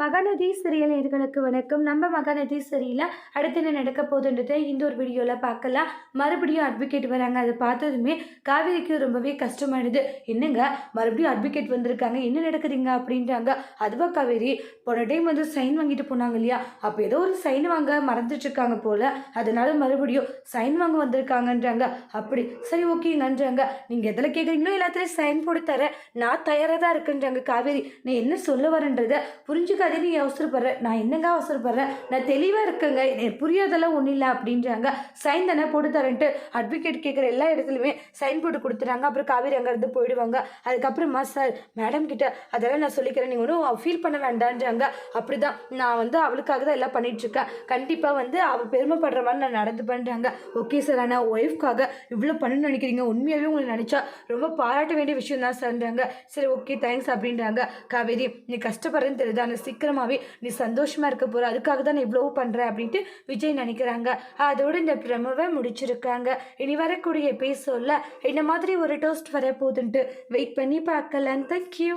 Mahanadi serial நேர்களுக்கு வணக்கம். நம்ம மகாநதி சீரியலில் அடுத்து என்ன நடக்க போகுதுன்றதை இந்த ஒரு வீடியோவில் பார்க்கலாம். மறுபடியும் அட்வொகேட் வராங்க. அதை பார்த்ததுமே காவேரிக்கு ரொம்பவே கஷ்டமாயிடுது. என்னங்க? மறுபடியும் அட்வொகேட் வந்திருக்காங்க. என்ன நடக்குதுங்க அப்படின்றாங்க. அதுவா காவேரி போன டைம் வந்து சைன் வாங்கிட்டு போனாங்க இல்லையா? அப்போ ஏதோ ஒரு சைன் வாங்க மறந்துட்டுருக்காங்க போல். அதனால மறுபடியும் சைன் வாங்க வந்திருக்காங்கன்றாங்க. அப்படி சரி ஓகேங்கன்றாங்க. நீங்கள் எதில் கேட்குறீங்களோ எல்லாத்துலேயும் சைன் போட்டு தரேன். நான் தயாராக தான் இருக்குன்றாங்க காவேரி. நான் என்ன சொல்ல வரேன்றதை புரிஞ்சுக்க புரிஞ்சுக்காதே நீ அவசரப்படுற. நான் என்னங்க அவசரப்படுறேன் நான் தெளிவாக இருக்கேங்க. எனக்கு புரியாதெல்லாம் ஒன்றும் இல்லை அப்படின்றாங்க. சைன் தானே போட்டு தரேன்ட்டு அட்வொகேட் கேட்குற எல்லா இடத்துலையுமே சைன் போட்டு கொடுத்துறாங்க. அப்புறம் காவேரி அங்கேருந்து போயிடுவாங்க. அதுக்கப்புறமா சார் மேடம் கிட்ட அதெல்லாம் நான் சொல்லிக்கிறேன். நீங்கள் ஒன்றும் ஃபீல் பண்ண வேண்டான்றாங்க. அப்படி தான் நான் வந்து அவளுக்காக தான் எல்லாம் பண்ணிகிட்ருக்கேன் கண்டிப்பாக வந்து அவள் பெருமைப்படுற மாதிரி நான் நடந்து பண்ணுறாங்க ஓகே சார் ஆனால் ஒய்ஃப்காக இவ்வளோ பண்ணணும்னு நினைக்கிறீங்க. உண்மையாகவே உங்களை நினச்சா ரொம்ப பாராட்ட வேண்டிய விஷயம் தான் சார்ன்றாங்க சரி ஓகே தேங்க்ஸ் அப்படின்றாங்க. காவேரி நீ கஷ்டப்படுறேன்னு தெரியுது. ஆனால் சீக்கிரமாகவே நீ சந்தோஷமாக இருக்க போகிற அதுக்காக தான் நான் இவ்வளோ பண்ணுறேன் அப்படின்ட்டு விஜய் நினைக்கிறாங்க. அதோட இந்த பிரமவை முடிச்சிருக்காங்க. இனி வரக்கூடிய எபிசோடில் இந்த மாதிரி ஒரு டோஸ்ட் வரப்போகுதுன்ட்டு வெயிட் பண்ணி பார்க்கலாம். தேங்க்யூ